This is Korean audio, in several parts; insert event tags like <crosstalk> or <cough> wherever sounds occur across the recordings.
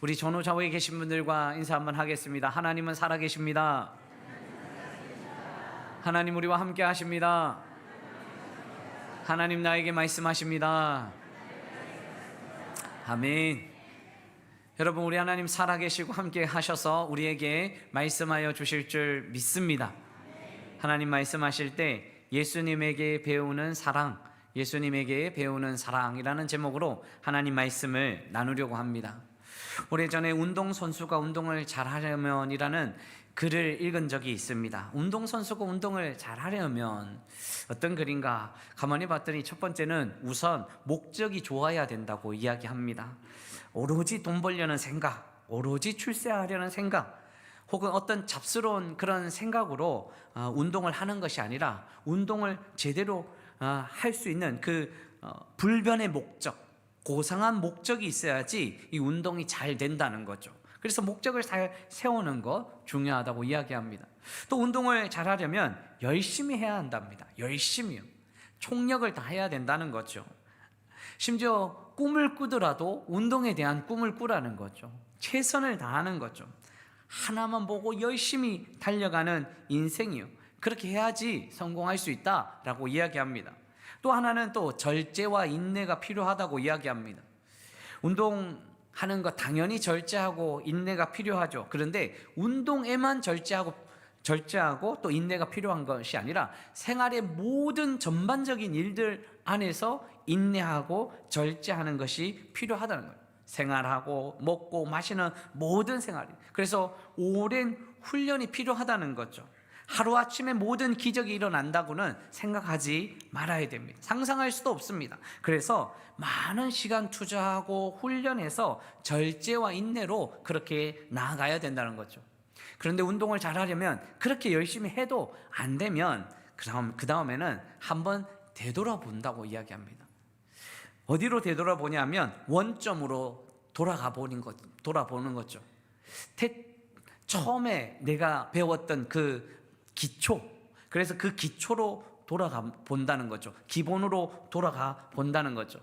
우리 전후 좌우에 계신 분들과 인사 한번 하겠습니다. 하나님은 살아 계십니다. 하나님 우리와 함께 하십니다. 하나님 나에게 말씀하십니다. 아멘. 여러분 우리 하나님 살아 계시고 함께 하셔서 우리에게 말씀하여 주실 줄 믿습니다. 하나님 말씀하실 때 예수님에게 배우는 사랑, 예수님에게 배우는 사랑이라는 제목으로 하나님 말씀을 나누려고 합니다. 오래전에 운동 선수가 운동을 잘 하려면이라는 글을 읽은 적이 있습니다. 운동 선수가 운동을 잘 하려면 어떤 글인가 가만히 봤더니 첫 번째는 우선 목적이 좋아야 된다고 이야기합니다. 오로지 돈 벌려는 생각, 오로지 출세하려는 생각, 혹은 어떤 잡스러운 그런 생각으로 어, 운동을 하는 것이 아니라 운동을 제대로 어, 할수 있는 그 어, 불변의 목적, 고상한 목적이 있어야지 이 운동이 잘 된다는 거죠. 그래서 목적을 잘 세우는 거 중요하다고 이야기합니다. 또 운동을 잘 하려면 열심히 해야 한답니다. 열심히요. 총력을 다해야 된다는 거죠. 심지어 꿈을 꾸더라도 운동에 대한 꿈을 꾸라는 거죠. 최선을 다하는 거죠. 하나만 보고 열심히 달려가는 인생이요. 그렇게 해야지 성공할 수 있다라고 이야기합니다. 또 하나는 또 절제와 인내가 필요하다고 이야기합니다. 운동하는 거 당연히 절제하고 인내가 필요하죠. 그런데 운동에만 절제하고 절제하고 또 인내가 필요한 것이 아니라 생활의 모든 전반적인 일들 안에서 인내하고 절제하는 것이 필요하다는 거예요. 생활하고 먹고 마시는 모든 생활이. 그래서 오랜 훈련이 필요하다는 거죠. 하루아침에 모든 기적이 일어난다고는 생각하지 말아야 됩니다. 상상할 수도 없습니다. 그래서 많은 시간 투자하고 훈련해서 절제와 인내로 그렇게 나아가야 된다는 거죠. 그런데 운동을 잘 하려면 그렇게 열심히 해도 안 되면 그다음 그 다음에는 한번 되돌아본다고 이야기합니다. 어디로 되돌아보냐면 원점으로 돌아가 보는 것, 돌아보는 거죠. 태, 처음에 내가 배웠던 그 기초, 그래서 그 기초로 돌아가 본다는 거죠. 기본으로 돌아가 본다는 거죠.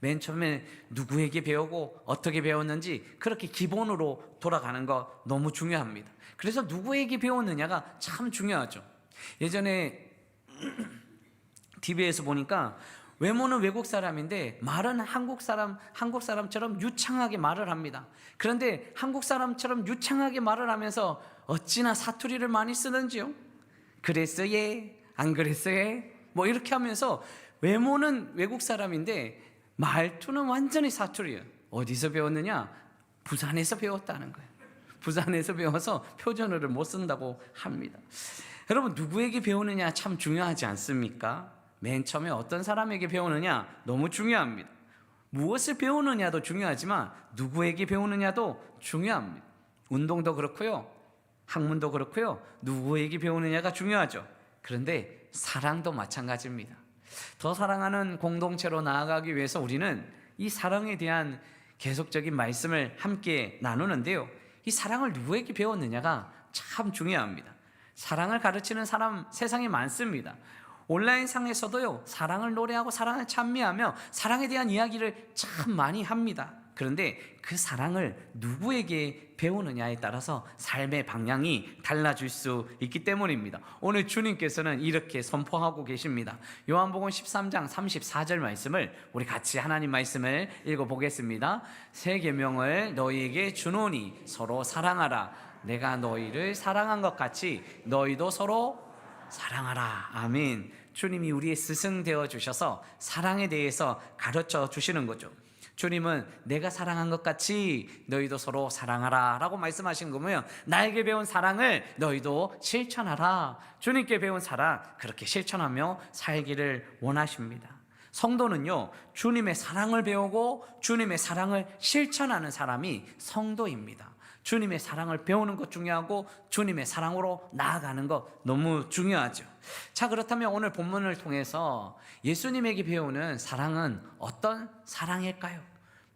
맨 처음에 누구에게 배우고 어떻게 배웠는지 그렇게 기본으로 돌아가는 거 너무 중요합니다. 그래서 누구에게 배웠느냐가 참 중요하죠. 예전에 <clears throat> TV에서 보니까 외모는 외국 사람인데 말은 한국 사람 한국 사람처럼 유창하게 말을 합니다. 그런데 한국 사람처럼 유창하게 말을 하면서 어찌나 사투리를 많이 쓰는지요? 그랬어 예, 안 그랬어 예? 뭐 이렇게 하면서 외모는 외국 사람인데 말투는 완전히 사투리예요. 어디서 배웠느냐? 부산에서 배웠다는 거예요. 부산에서 배워서 표준어를 못 쓴다고 합니다. 여러분 누구에게 배우느냐 참 중요하지 않습니까? 맨 처음에 어떤 사람에게 배우느냐 너무 중요합니다. 무엇을 배우느냐도 중요하지만 누구에게 배우느냐도 중요합니다. 운동도 그렇고요. 학문도 그렇고요. 누구에게 배우느냐가 중요하죠. 그런데 사랑도 마찬가지입니다. 더 사랑하는 공동체로 나아가기 위해서 우리는 이 사랑에 대한 계속적인 말씀을 함께 나누는데요. 이 사랑을 누구에게 배웠느냐가 참 중요합니다. 사랑을 가르치는 사람 세상에 많습니다. 온라인 상에서도요, 사랑을 노래하고 사랑을 찬미하며 사랑에 대한 이야기를 참 많이 합니다. 그런데 그 사랑을 누구에게 배우느냐에 따라서 삶의 방향이 달라질 수 있기 때문입니다. 오늘 주님께서는 이렇게 선포하고 계십니다. 요한복음 13장 34절 말씀을 우리 같이 하나님 말씀을 읽어 보겠습니다. 새 계명을 너희에게 주노니 서로 사랑하라. 내가 너희를 사랑한 것 같이 너희도 서로 사랑하라. 아멘. 주님이 우리의 스승 되어 주셔서 사랑에 대해서 가르쳐 주시는 거죠. 주님은 내가 사랑한 것 같이 너희도 서로 사랑하라 라고 말씀하신 거면 나에게 배운 사랑을 너희도 실천하라. 주님께 배운 사랑 그렇게 실천하며 살기를 원하십니다. 성도는요, 주님의 사랑을 배우고 주님의 사랑을 실천하는 사람이 성도입니다. 주님의 사랑을 배우는 것 중요하고 주님의 사랑으로 나아가는 것 너무 중요하죠. 자, 그렇다면 오늘 본문을 통해서 예수님에게 배우는 사랑은 어떤 사랑일까요?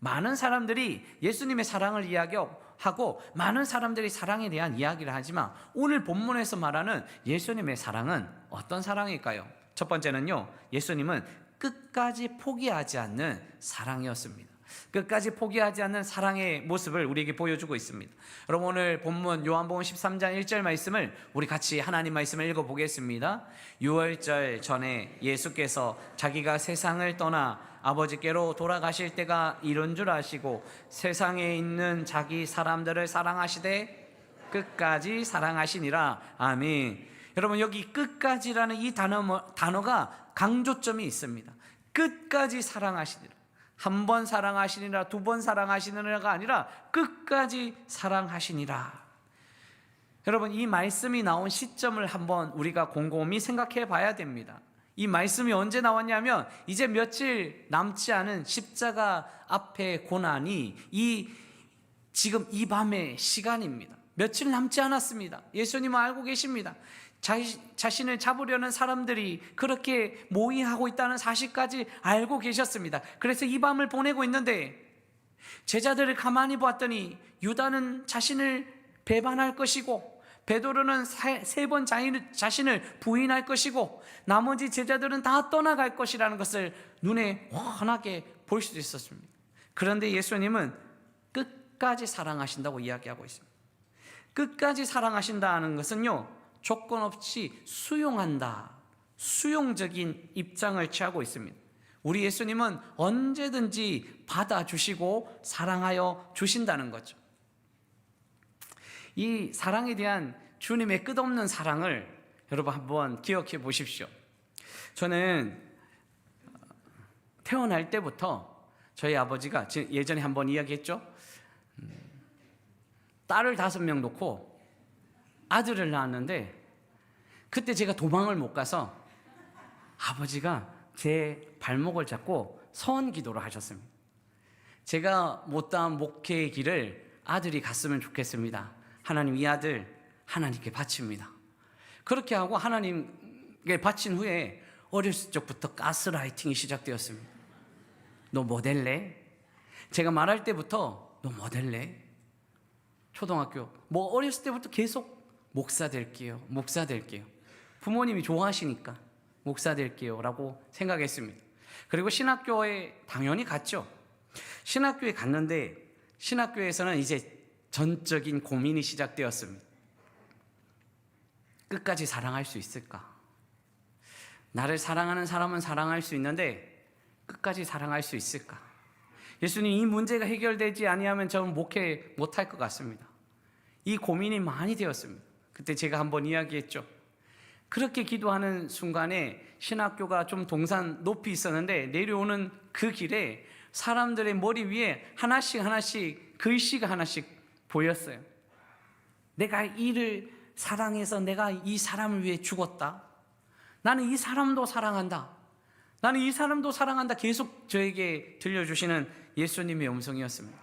많은 사람들이 예수님의 사랑을 이야기하고 많은 사람들이 사랑에 대한 이야기를 하지만 오늘 본문에서 말하는 예수님의 사랑은 어떤 사랑일까요? 첫 번째는요, 예수님은 끝까지 포기하지 않는 사랑이었습니다. 끝까지 포기하지 않는 사랑의 모습을 우리에게 보여주고 있습니다. 여러분 오늘 본문 요한복음 13장 1절 말씀을 우리 같이 하나님 말씀을 읽어 보겠습니다. 6월절 전에 예수께서 자기가 세상을 떠나 아버지께로 돌아가실 때가 이런 줄 아시고 세상에 있는 자기 사람들을 사랑하시되 끝까지 사랑하시니라. 아멘. 여러분 여기 끝까지라는 이 단어 단어가 강조점이 있습니다. 끝까지 사랑하시니라. 한 번 사랑하시니라, 두 번 사랑하시니라가 아니라 끝까지 사랑하시니라. 여러분 이 말씀이 나온 시점을 한번 우리가 곰곰이 생각해 봐야 됩니다. 이 말씀이 언제 나왔냐면 이제 며칠 남지 않은 십자가 앞에 고난이 이 지금 이 밤의 시간입니다. 며칠 남지 않았습니다. 예수님은 알고 계십니다. 자신, 을 잡으려는 사람들이 그렇게 모의하고 있다는 사실까지 알고 계셨습니다. 그래서 이 밤을 보내고 있는데 제자들을 가만히 보았더니 유다는 자신을 배반할 것이고 베드로는 세 번 자신을 부인할 것이고 나머지 제자들은 다 떠나갈 것이라는 것을 눈에 환하게 볼 수도 있었습니다. 그런데 예수님은 끝까지 사랑하신다고 이야기하고 있습니다. 끝까지 사랑하신다는 것은요 조건 없이 수용한다. 수용적인 입장을 취하고 있습니다. 우리 예수님은 언제든지 받아주시고 사랑하여 주신다는 거죠. 이 사랑에 대한 주님의 끝없는 사랑을 여러분 한번 기억해 보십시오. 저는 태어날 때부터 저희 아버지가 예전에 한번 이야기했죠. 음, 딸을 다섯 명 놓고 아들을 낳았는데 그때 제가 도망을 못 가서 아버지가 제 발목을 잡고 서원 기도를 하셨습니다. 제가 못다한 목회의 길을 아들이 갔으면 좋겠습니다. 하나님 이 아들 하나님께 바칩니다. 그렇게 하고 하나님께 바친 후에 어렸을 적부터 가스라이팅이 시작되었습니다. 너 모델래? 제가 말할 때부터 너 모델래? 초등학교 뭐 어렸을 때부터 계속 목사 될게요. 목사 될게요. 부모님이 좋아하시니까 목사 될게요라고 생각했습니다. 그리고 신학교에 당연히 갔죠. 신학교에 갔는데 신학교에서는 이제 전적인 고민이 시작되었습니다. 끝까지 사랑할 수 있을까? 나를 사랑하는 사람은 사랑할 수 있는데 끝까지 사랑할 수 있을까? 예수님 이 문제가 해결되지 아니하면 저는 목회 못할 것 같습니다. 이 고민이 많이 되었습니다. 그때 제가 한번 이야기했죠. 그렇게 기도하는 순간에 신학교가 좀 동산 높이 있었는데 내려오는 그 길에 사람들의 머리 위에 하나씩 하나씩 글씨가 하나씩 보였어요. 내가 이를 사랑해서 내가 이 사람을 위해 죽었다. 나는 이 사람도 사랑한다. 나는 이 사람도 사랑한다. 계속 저에게 들려주시는 예수님의 음성이었습니다.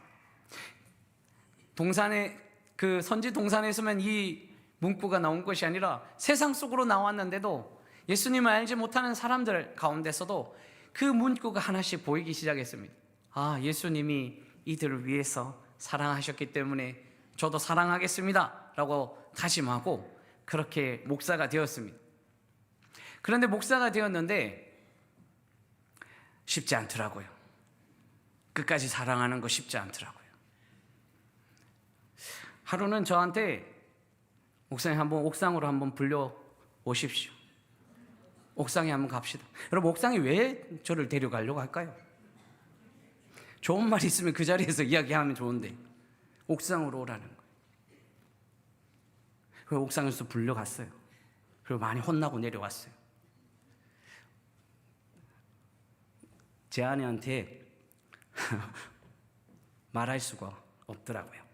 동산에 그 선지 동산에서만 이 문구가 나온 것이 아니라 세상 속으로 나왔는데도 예수님을 알지 못하는 사람들 가운데서도 그 문구가 하나씩 보이기 시작했습니다. 아, 예수님이 이들을 위해서 사랑하셨기 때문에 저도 사랑하겠습니다. 라고 다짐하고 그렇게 목사가 되었습니다. 그런데 목사가 되었는데 쉽지 않더라고요. 끝까지 사랑하는 거 쉽지 않더라고요. 하루는 저한테 목사님 한번 옥상으로 한번 불려 오십시오. 옥상에 한번 갑시다. 여러분 옥상에 왜 저를 데려가려고 할까요? 좋은 말 있으면 그 자리에서 이야기하면 좋은데 옥상으로 오라는 거예요. 그 옥상에서 불려갔어요. 그리고 많이 혼나고 내려왔어요. 제 아내한테 <laughs> 말할 수가 없더라고요.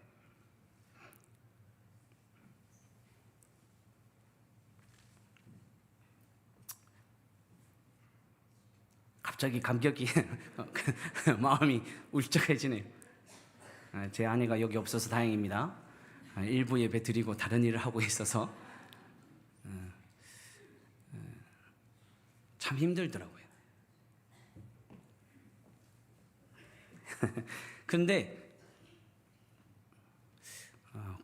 갑자기 감격이 <laughs> 마음이 울적해지네요. 아, 제 아내가 여기 없어서 다행입니다. 아, 일부 예배 드리고 다른 일을 하고 있어서 어, 어, 참 힘들더라고요. <laughs> 근데 어,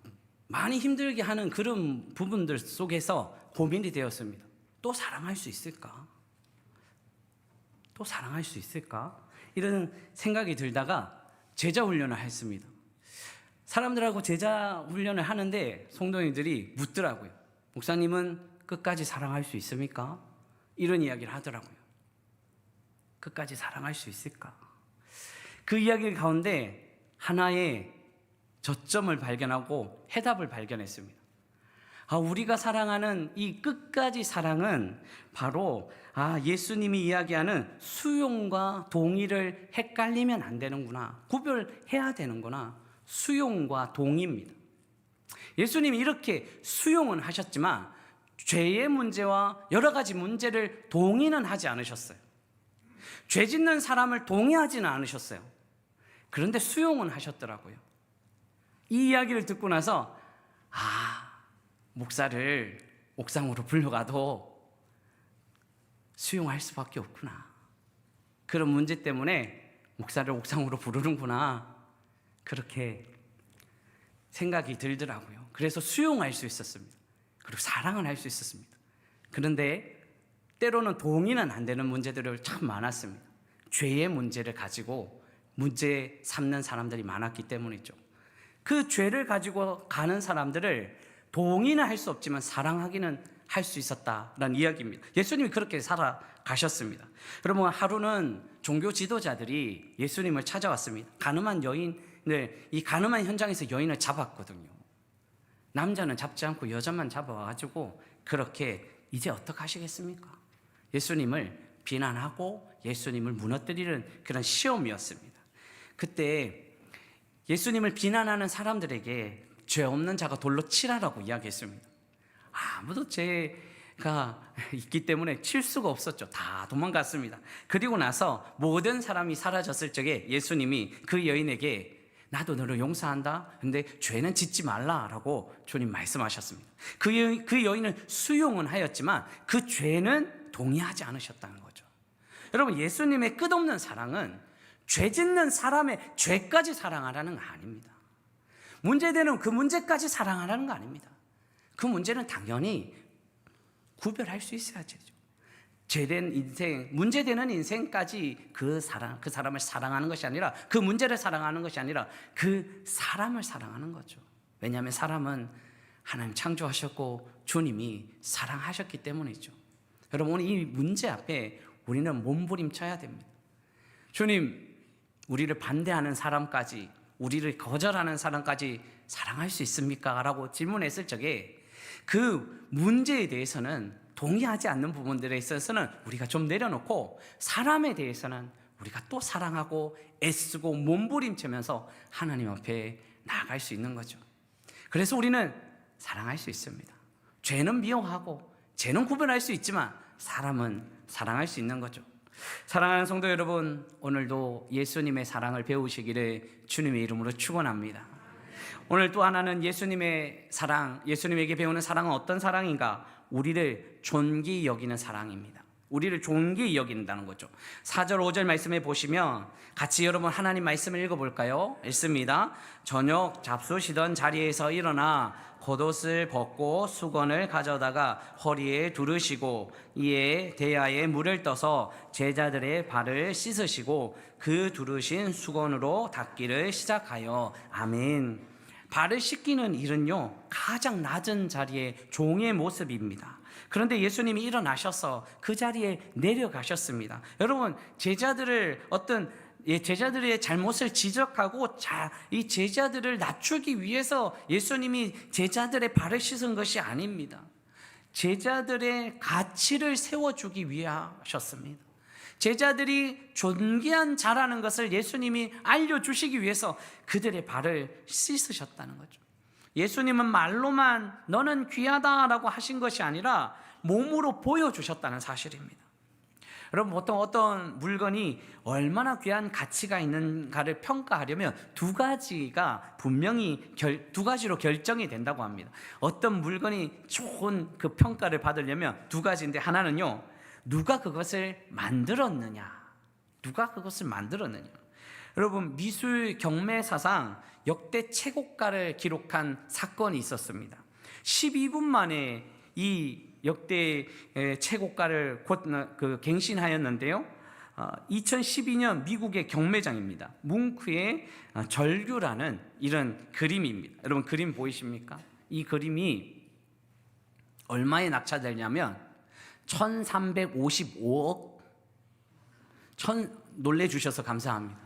많이 힘들게 하는 그런 부분들 속에서 고민이 되었습니다. 또 사랑할 수 있을까? 또 사랑할 수 있을까? 이런 생각이 들다가 제자 훈련을 했습니다. 사람들하고 제자 훈련을 하는데 성도님들이 묻더라고요. 목사님은 끝까지 사랑할 수 있습니까? 이런 이야기를 하더라고요. 끝까지 사랑할 수 있을까? 그 이야기 가운데 하나의 저점을 발견하고 해답을 발견했습니다. 아, 우리가 사랑하는 이 끝까지 사랑은 바로 아, 예수님이 이야기하는 수용과 동의를 헷갈리면 안 되는구나. 구별해야 되는구나. 수용과 동의입니다. 예수님이 이렇게 수용은 하셨지만 죄의 문제와 여러 가지 문제를 동의는 하지 않으셨어요. 죄 짓는 사람을 동의하지는 않으셨어요. 그런데 수용은 하셨더라고요. 이 이야기를 듣고 나서 아, 목사를 옥상으로 불러가도 수용할 수밖에 없구나. 그런 문제 때문에 목사를 옥상으로 부르는구나. 그렇게 생각이 들더라고요. 그래서 수용할 수 있었습니다. 그리고 사랑을 할 수 있었습니다. 그런데 때로는 동의는 안 되는 문제들을 참 많았습니다. 죄의 문제를 가지고 문제 삼는 사람들이 많았기 때문이죠. 그 죄를 가지고 가는 사람들을 동의는 할 수 없지만 사랑하기는 할 수 있었다라는 이야기입니다. 예수님이 그렇게 살아가셨습니다. 여러분 하루는 종교 지도자들이 예수님을 찾아왔습니다. 가늠한 여인을 이 가늠한 현장에서 여인을 잡았거든요. 남자는 잡지 않고 여자만 잡아가지고 그렇게 이제 어떻게 하시겠습니까? 예수님을 비난하고 예수님을 무너뜨리는 그런 시험이었습니다. 그때 예수님을 비난하는 사람들에게 죄 없는 자가 돌로 치라라고 이야기했습니다. 아무도 죄가 <laughs> 있기 때문에 칠 수가 없었죠. 다 도망갔습니다. 그리고 나서 모든 사람이 사라졌을 적에 예수님이 그 여인에게 나도 너를 용서한다. 근데 죄는 짓지 말라라고 주님 말씀하셨습니다. 그, 여, 그 여인은 수용은 하였지만 그 죄는 동의하지 않으셨다는 거죠. 여러분 예수님의 끝없는 사랑은 죄 짓는 사람의 죄까지 사랑하라는 거 아닙니다. 문제되는 그 문제까지 사랑하라는 거 아닙니다. 그 문제는 당연히 구별할 수 있어야죠. 죄된 인생, 문제되는 인생까지 그 사랑, 그 사람을 사랑하는 것이 아니라 그 문제를 사랑하는 것이 아니라 그 사람을 사랑하는 거죠. 왜냐하면 사람은 하나님 창조하셨고 주님이 사랑하셨기 때문이죠. 여러분 이 문제 앞에 우리는 몸부림쳐야 됩니다. 주님, 우리를 반대하는 사람까지, 우리를 거절하는 사람까지 사랑할 수 있습니까? 라고 질문했을 적에 그 문제에 대해서는 동의하지 않는 부분들에 있어서는 우리가 좀 내려놓고 사람에 대해서는 우리가 또 사랑하고 애쓰고 몸부림치면서 하나님 앞에 나아갈 수 있는 거죠. 그래서 우리는 사랑할 수 있습니다. 죄는 미워하고 죄는 구별할 수 있지만 사람은 사랑할 수 있는 거죠. 사랑하는 성도 여러분, 오늘도 예수님의 사랑을 배우시기를 주님의 이름으로 축원합니다. 오늘 또 하나는 예수님의 사랑, 예수님에게 배우는 사랑은 어떤 사랑인가? 우리를 존귀 여기는 사랑입니다. 우리를 존귀 여긴다는 거죠. 4절 5절 말씀에 보시면 같이 여러분 하나님 말씀을 읽어 볼까요? 읽습니다. 저녁 잡수시던 자리에서 일어나 겉옷을 벗고 수건을 가져다가 허리에 두르시고 이에 대야에 물을 떠서 제자들의 발을 씻으시고 그 두르신 수건으로 닦기를 시작하여 아멘. 발을 씻기는 일은요 가장 낮은 자리의 종의 모습입니다. 그런데 예수님이 일어나셔서 그 자리에 내려가셨습니다. 여러분 제자들을 어떤 예, 제자들의 잘못을 지적하고 자, 이 제자들을 낮추기 위해서 예수님이 제자들의 발을 씻은 것이 아닙니다. 제자들의 가치를 세워주기 위하셨습니다. 제자들이 존귀한 자라는 것을 예수님이 알려주시기 위해서 그들의 발을 씻으셨다는 거죠. 예수님은 말로만 너는 귀하다라고 하신 것이 아니라 몸으로 보여주셨다는 사실입니다. 여러분 보통 어떤 물건이 얼마나 귀한 가치가 있는가를 평가하려면 두 가지가 분명히 결, 두 가지로 결정이 된다고 합니다. 어떤 물건이 좋은 그 평가를 받으려면 두 가지인데 하나는요. 누가 그것을 만들었느냐? 누가 그것을 만들었느냐? 여러분 미술 경매 사상 역대 최고가를 기록한 사건이 있었습니다. 12분 만에 이 역대 최고가를 곧 그 갱신하였는데요. 2012년 미국의 경매장입니다. 뭉크의 어, 절규라는 이런 그림입니다. 여러분 그림 보이십니까? 이 그림이 얼마에 낙찰되냐면 1355억 천 놀래 주셔서 감사합니다.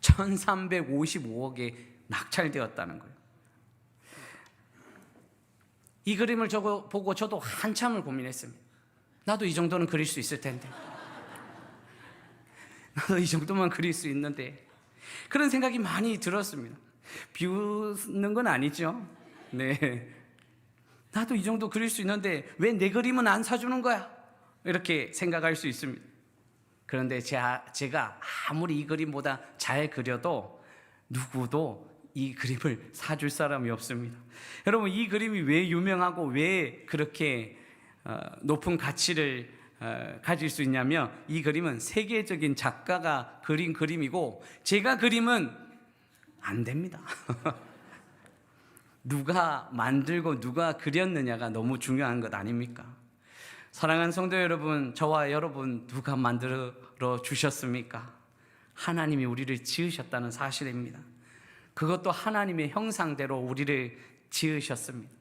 1355억에 낙찰되었다는 거예요. 이 그림을 저거 보고 저도 한참을 고민했습니다. 나도 이 정도는 그릴 수 있을 텐데. 나도 이 정도만 그릴 수 있는데. 그런 생각이 많이 들었습니다. 비웃는 건 아니죠. 네. 나도 이 정도 그릴 수 있는데 왜 내 그림은 안 사주는 거야? 이렇게 생각할 수 있습니다. 그런데 제가, 제가 아무리 이 그림보다 잘 그려도 누구도 이 그림을 사줄 사람이 없습니다. 여러분 이 그림이 왜 유명하고 왜 그렇게 어, 높은 가치를 어, 가질 수 있냐면 이 그림은 세계적인 작가가 그린 그림이고 제가 그림은 안 됩니다. <laughs> 누가 만들고 누가 그렸느냐가 너무 중요한 것 아닙니까? 사랑하는 성도 여러분, 저와 여러분 누가 만들어 주셨습니까? 하나님이 우리를 지으셨다는 사실입니다. 그것도 하나님의 형상대로 우리를 지으셨습니다.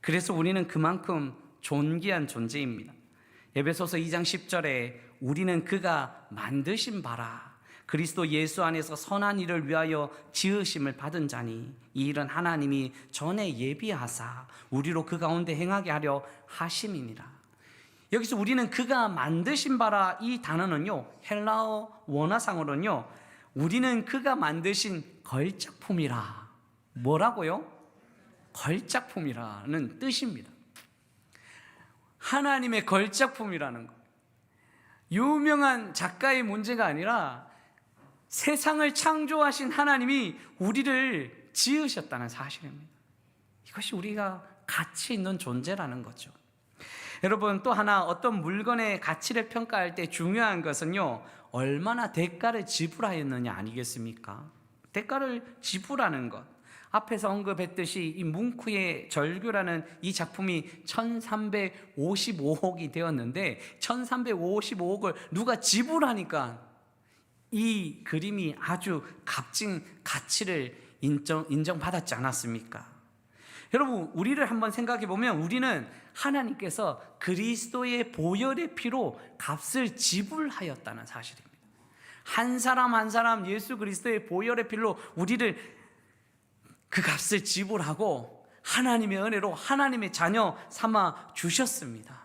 그래서 우리는 그만큼 존귀한 존재입니다. 에베소서 2장 10절에 우리는 그가 만드신 바라 그리스도 예수 안에서 선한 일을 위하여 지으심을 받은 자니 이 일은 하나님이 전에 예비하사 우리로 그 가운데 행하게 하려 하심이니라. 여기서 우리는 그가 만드신 바라 이 단어는요 헬라어 원어상으로는요 우리는 그가 만드신 걸작품이라 뭐라고요? 걸작품이라는 뜻입니다. 하나님의 걸작품이라는 것. 유명한 작가의 문제가 아니라 세상을 창조하신 하나님이 우리를 지으셨다는 사실입니다. 이것이 우리가 가치 있는 존재라는 거죠. 여러분 또 하나 어떤 물건의 가치를 평가할 때 중요한 것은요 얼마나 대가를 지불하였느냐 아니겠습니까? 대가를 지불하는 것. 앞에서 언급했듯이 이 뭉크의 절규라는 이 작품이 1355억이 되었는데 1355억을 누가 지불하니까 이 그림이 아주 값진 가치를 인정, 인정받았지 않았습니까? 여러분, 우리를 한번 생각해 보면 우리는 하나님께서 그리스도의 보혈의 피로 값을 지불하였다는 사실입니다. 한 사람 한 사람 예수 그리스도의 보혈의 피로 우리를 그 값을 지불하고 하나님의 은혜로 하나님의 자녀 삼아 주셨습니다.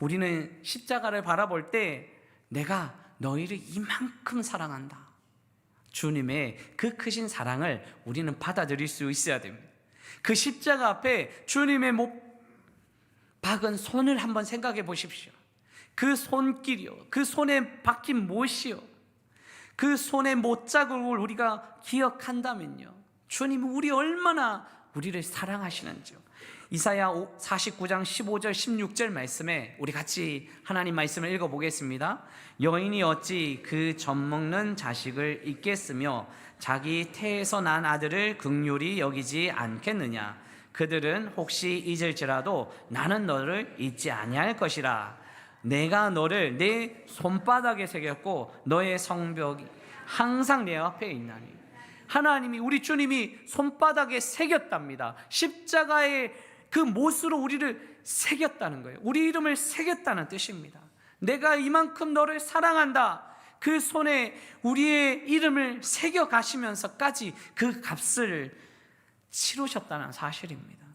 우리는 십자가를 바라볼 때 내가 너희를 이만큼 사랑한다. 주님의 그 크신 사랑을 우리는 받아들일 수 있어야 됩니다. 그 십자가 앞에 주님의 못 박은 손을 한번 생각해 보십시오. 그 손길이요. 그 손에 박힌 못이요. 그 손의 못자국을 우리가 기억한다면요. 주님은 우리 얼마나 우리를 사랑하시는지요. 이사야 49장 15절 16절 말씀에 우리 같이 하나님 말씀을 읽어 보겠습니다. 여인이 어찌 그 젖먹는 자식을 잊겠으며 자기 태에서 난 아들을 극률이 여기지 않겠느냐 그들은 혹시 잊을지라도 나는 너를 잊지 아니할 것이라 내가 너를 내 손바닥에 새겼고 너의 성벽이 항상 내 앞에 있나니 하나님이 우리 주님이 손바닥에 새겼답니다. 십자가의 그 못으로 우리를 새겼다는 거예요. 우리 이름을 새겼다는 뜻입니다. 내가 이만큼 너를 사랑한다. 그 손에 우리의 이름을 새겨 가시면서까지 그 값을 치르셨다는 사실입니다.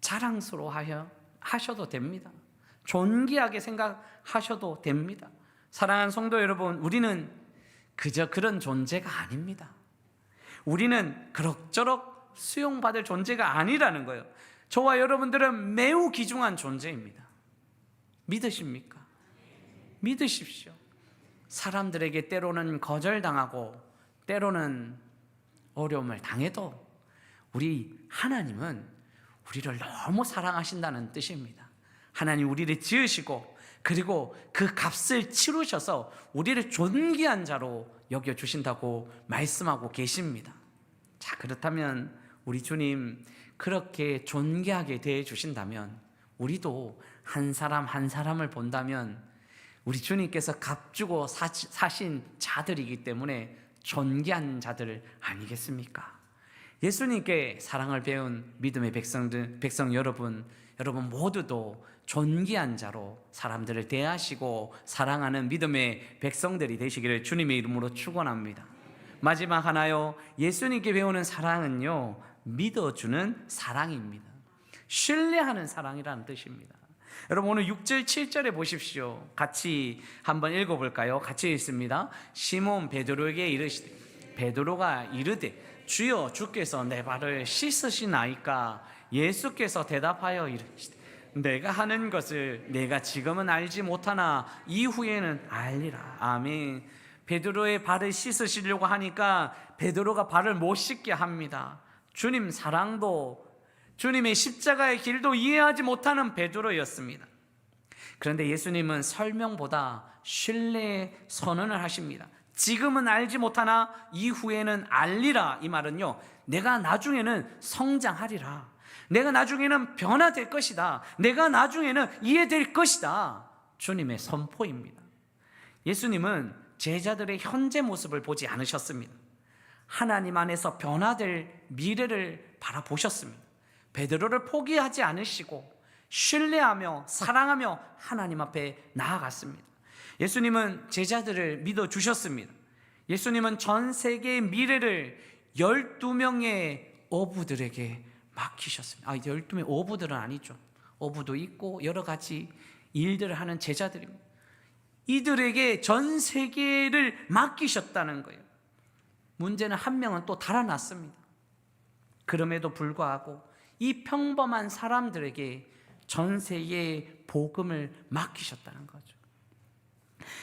자랑스러워하여 하셔도 됩니다. 존귀하게 생각하셔도 됩니다. 사랑하는 성도 여러분, 우리는 그저 그런 존재가 아닙니다. 우리는 그럭저럭 수용받을 존재가 아니라는 거예요. 저와 여러분들은 매우 귀중한 존재입니다. 믿으십니까? 믿으십시오. 사람들에게 때로는 거절당하고 때로는 어려움을 당해도 우리 하나님은 우리를 너무 사랑하신다는 뜻입니다. 하나님 우리를 지으시고 그리고 그 값을 치르셔서 우리를 존귀한 자로 여겨 주신다고 말씀하고 계십니다. 자, 그렇다면 우리 주님 그렇게 존귀하게 대해 주신다면 우리도 한 사람 한 사람을 본다면 우리 주님께서 값주고 사, 사신 자들이기 때문에 존귀한 자들 아니겠습니까? 예수님께 사랑을 배운 믿음의 백성들, 백성 여러분, 여러분 모두도 존귀한 자로 사람들을 대하시고 사랑하는 믿음의 백성들이 되시기를 주님의 이름으로 축원합니다. 마지막 하나요. 예수님께 배우는 사랑은요. 믿어주는 사랑입니다. 신뢰하는 사랑이라는 뜻입니다. 여러분 오늘 6절 7절에 보십시오. 같이 한번 읽어 볼까요? 같이 읽습니다. 시몬 베드로에게 이르시되 베드로가 이르되 주여 주께서 내 발을 씻으시나이까 예수께서 대답하여 이르시되 내가 하는 것을 내가 지금은 알지 못하나 이후에는 알리라. 아멘. 베드로의 발을 씻으시려고 하니까 베드로가 발을 못 씻게 합니다. 주님 사랑도 주님의 십자가의 길도 이해하지 못하는 베드로였습니다. 그런데 예수님은 설명보다 신뢰의 선언을 하십니다. 지금은 알지 못하나 이후에는 알리라 이 말은요. 내가 나중에는 성장하리라. 내가 나중에는 변화될 것이다. 내가 나중에는 이해될 것이다. 주님의 선포입니다. 예수님은 제자들의 현재 모습을 보지 않으셨습니다. 하나님 안에서 변화될 미래를 바라보셨습니다. 베드로를 포기하지 않으시고 신뢰하며 사랑하며 하나님 앞에 나아갔습니다. 예수님은 제자들을 믿어 주셨습니다. 예수님은 전 세계의 미래를 12명의 어부들에게 맡기셨습니다. 아, 12명 어부들은 아니죠. 어부도 있고 여러 가지 일들을 하는 제자들입니다. 이들에게 전 세계를 맡기셨다는 거예요. 문제는 한 명은 또 달아났습니다. 그럼에도 불구하고 이 평범한 사람들에게 전 세계의 복음을 맡기셨다는 거죠.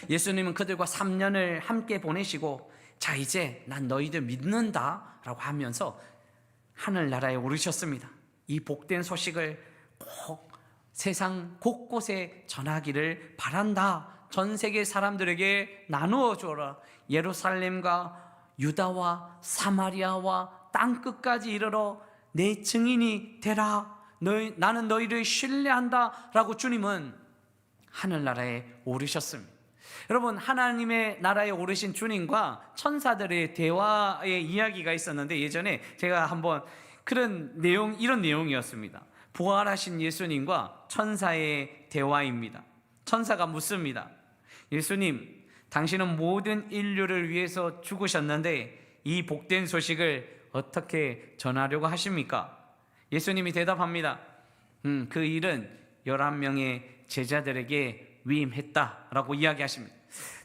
예수님은 그들과 3년을 함께 보내시고 자 이제 난 너희들 믿는다라고 하면서 하늘나라에 오르셨습니다. 이 복된 소식을 꼭 세상 곳곳에 전하기를 바란다. 전 세계 사람들에게 나누어 줘라. 예루살렘과 유다와 사마리아와 땅 끝까지 이르러 내 증인이 되라. 너희, 나는 너희를 신뢰한다 라고 주님은 하늘나라에 오르셨습니다. 여러분 하나님의 나라에 오르신 주님과 천사들의 대화의 이야기가 있었는데 예전에 제가 한번 그런 내용 이런 내용이었습니다. 부활하신 예수님과 천사의 대화입니다. 천사가 묻습니다. 예수님, 당신은 모든 인류를 위해서 죽으셨는데 이 복된 소식을 어떻게 전하려고 하십니까? 예수님이 대답합니다. 음, 그 일은 11명의 제자들에게 위임했다라고 이야기하십니다.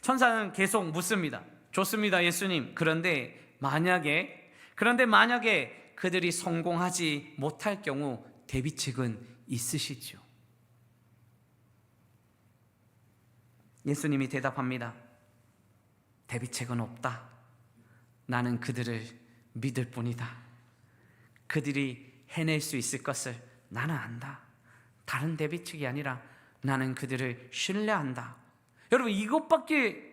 천사는 계속 묻습니다. 좋습니다, 예수님. 그런데 만약에 그런데 만약에 그들이 성공하지 못할 경우 대비책은 있으시죠? 예수님이 대답합니다. 대비책은 없다. 나는 그들을 믿을 뿐이다. 그들이 해낼 수 있을 것을 나는 안다. 다른 대비책이 아니라 나는 그들을 신뢰한다. 여러분 이것밖에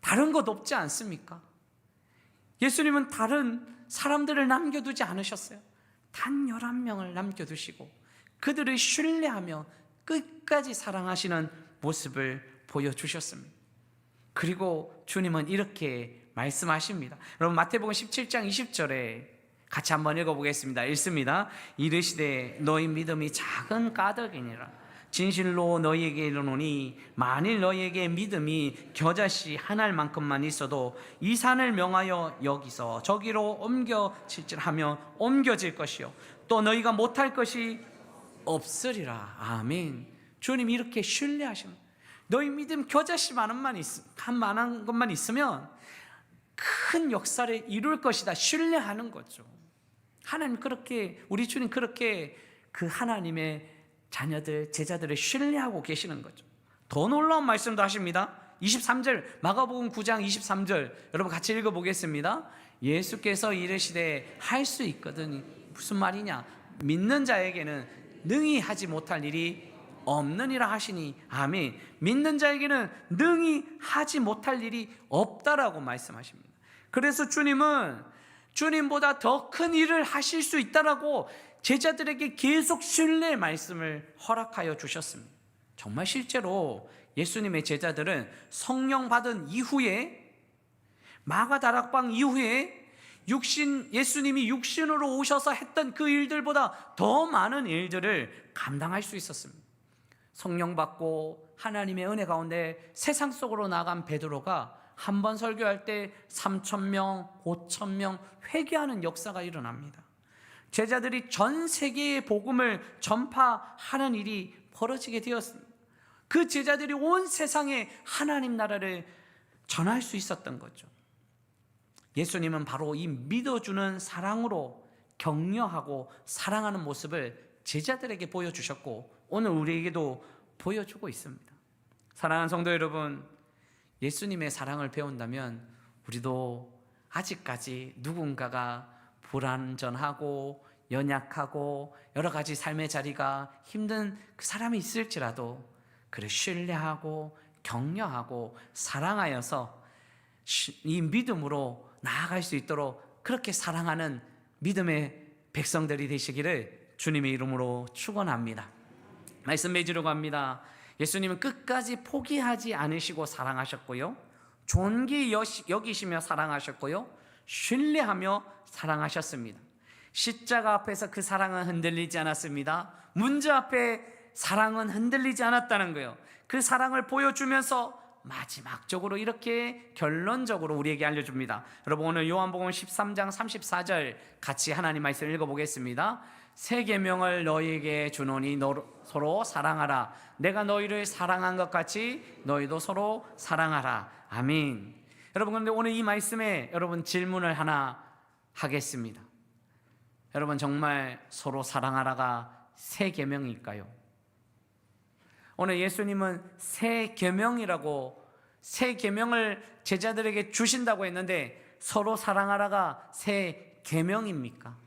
다른 것 없지 않습니까? 예수님은 다른 사람들을 남겨두지 않으셨어요. 단 11명을 남겨두시고 그들을 신뢰하며 끝까지 사랑하시는 모습을 보여주셨습니다. 그리고 주님은 이렇게 말씀하십니다. 여러분 마태복음 17장 20절에 같이 한번 읽어보겠습니다. 읽습니다. 이르시되 너희 믿음이 작은 까닭이니라. 진실로 너희에게 이르노니 만일 너희에게 믿음이 겨자씨 하나일 만큼만 있어도 이 산을 명하여 여기서 저기로 옮겨질지하며 옮겨질 것이요 또 너희가 못할 것이 없으리라 아멘 주님 이렇게 신뢰하시는 너희 믿음 겨자씨 만원만 있, 한 만한 것만 있으면 큰 역사를 이룰 것이다 신뢰하는 거죠 하나님 그렇게 우리 주님 그렇게 그 하나님의 자녀들, 제자들을 신뢰하고 계시는 거죠. 더 놀라운 말씀도 하십니다. 23절, 마가복음 9장 23절, 여러분 같이 읽어 보겠습니다. 예수께서 이르시되 할 수 있거든. 무슨 말이냐? 믿는 자에게는 능히 하지 못할 일이 없느니라 하시니, 아멘. 믿는 자에게는 능히 하지 못할 일이 없다라고 말씀하십니다. 그래서 주님은 주님보다 더 큰 일을 하실 수 있다라고 제자들에게 계속 신뢰의 말씀을 허락하여 주셨습니다. 정말 실제로 예수님의 제자들은 성령 받은 이후에 마가 다락방 이후에 육신 예수님이 육신으로 오셔서 했던 그 일들보다 더 많은 일들을 감당할 수 있었습니다. 성령 받고 하나님의 은혜 가운데 세상 속으로 나간 베드로가 한 번 설교할 때 3천 명, 5천 명 회개하는 역사가 일어납니다. 제자들이 전 세계의 복음을 전파하는 일이 벌어지게 되었습니다. 그 제자들이 온 세상에 하나님 나라를 전할 수 있었던 거죠. 예수님은 바로 이 믿어주는 사랑으로 격려하고 사랑하는 모습을 제자들에게 보여주셨고 오늘 우리에게도 보여주고 있습니다. 사랑하는 성도 여러분, 예수님의 사랑을 배운다면 우리도 아직까지 누군가가 불안전하고 연약하고 여러 가지 삶의 자리가 힘든 그 사람이 있을지라도 그를 신뢰하고 격려하고 사랑하여서 시- 이 믿음으로 나아갈 수 있도록 그렇게 사랑하는 믿음의 백성들이 되시기를 주님의 이름으로 축원합니다. 말씀 맺으려고 합니다. 예수님은 끝까지 포기하지 않으시고 사랑하셨고요. 존귀 여기시며 사랑하셨고요. 신뢰하며 사랑하셨습니다. 십자가 앞에서 그 사랑은 흔들리지 않았습니다. 문제 앞에 사랑은 흔들리지 않았다는 거예요. 그 사랑을 보여주면서 마지막적으로 이렇게 결론적으로 우리에게 알려줍니다. 여러분 오늘 요한복음 13장 34절 같이 하나님 말씀 읽어보겠습니다. 새 계명을 너희에게 주노니 너, 서로 사랑하라. 내가 너희를 사랑한 것 같이 너희도 서로 사랑하라. 아멘. 여러분 그런데 오늘 이 말씀에 여러분 질문을 하나 하겠습니다. 여러분 정말 서로 사랑하라가 새 계명일까요? 오늘 예수님은 새 계명이라고 새 계명을 제자들에게 주신다고 했는데 서로 사랑하라가 새 계명입니까?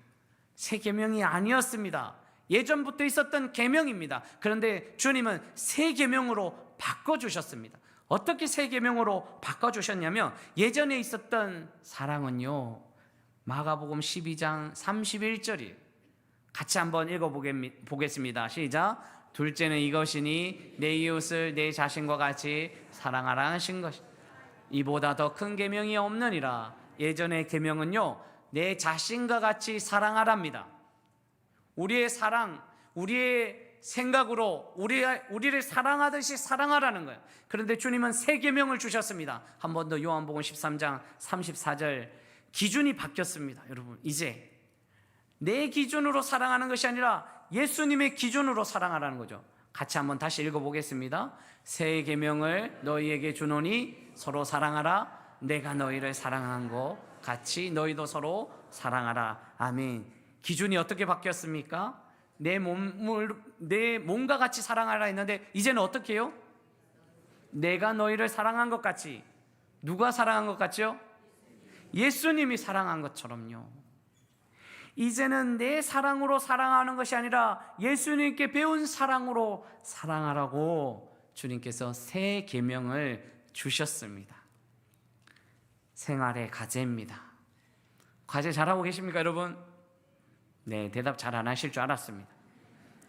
새 계명이 아니었습니다. 예전부터 있었던 계명입니다. 그런데 주님은 새 계명으로 바꿔 주셨습니다. 어떻게 새 계명으로 바꿔 주셨냐면 예전에 있었던 사랑은요. 마가복음 12장 31절이에요. 같이 한번 읽어 보겠습니다. 시작. 둘째는 이것이니 내 이웃을 내 자신과 같이 사랑하라 하신 것이 이보다 더 큰 계명이 없느니라. 예전의 계명은요. 내 자신과 같이 사랑하랍니다. 우리의 사랑, 우리의 생각으로 우리 우리를 사랑하듯이 사랑하라는 거예요. 그런데 주님은 새 계명을 주셨습니다. 한 번 더 요한복음 13장 34절 기준이 바뀌었습니다. 여러분, 이제 내 기준으로 사랑하는 것이 아니라 예수님의 기준으로 사랑하라는 거죠. 같이 한번 다시 읽어 보겠습니다. 새 계명을 너희에게 주노니 서로 사랑하라. 내가 너희를 사랑한 것 같이 너희도 서로 사랑하라. 아멘. 기준이 어떻게 바뀌었습니까? 내 몸을 내 몸과 같이 사랑하라 했는데 이제는 어떻게 해요? 내가 너희를 사랑한 것 같이 누가 사랑한 것 같죠? 예수님이 사랑한 것처럼요. 이제는 내 사랑으로 사랑하는 것이 아니라 예수님께 배운 사랑으로 사랑하라고 주님께서 새 계명을 주셨습니다. 생활의 과제입니다. 과제 잘하고 계십니까, 여러분? 네, 대답 잘 안 하실 줄 알았습니다.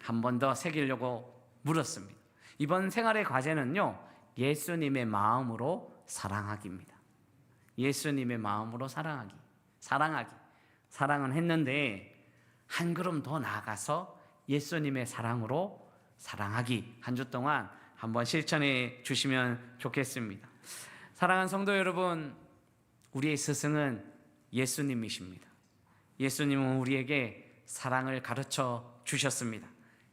한 번 더 새기려고 물었습니다. 이번 생활의 과제는요, 예수님의 마음으로 사랑하기입니다. 예수님의 마음으로 사랑하기. 사랑하기. 사랑은 했는데 한 걸음 더 나아가서 예수님의 사랑으로 사랑하기. 한 주 동안 한번 실천해 주시면 좋겠습니다. 사랑하는 성도 여러분, 우리의 스승은 예수님이십니다. 예수님은 우리에게 사랑을 가르쳐 주셨습니다.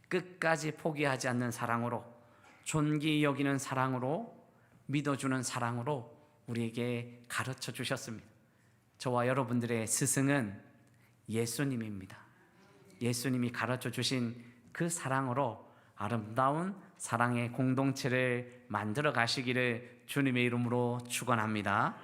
끝까지 포기하지 않는 사랑으로, 존귀 여기는 사랑으로, 믿어주는 사랑으로 우리에게 가르쳐 주셨습니다. 저와 여러분들의 스승은 예수님입니다. 예수님이 가르쳐 주신 그 사랑으로 아름다운 사랑의 공동체를 만들어 가시기를 주님의 이름으로 축원합니다.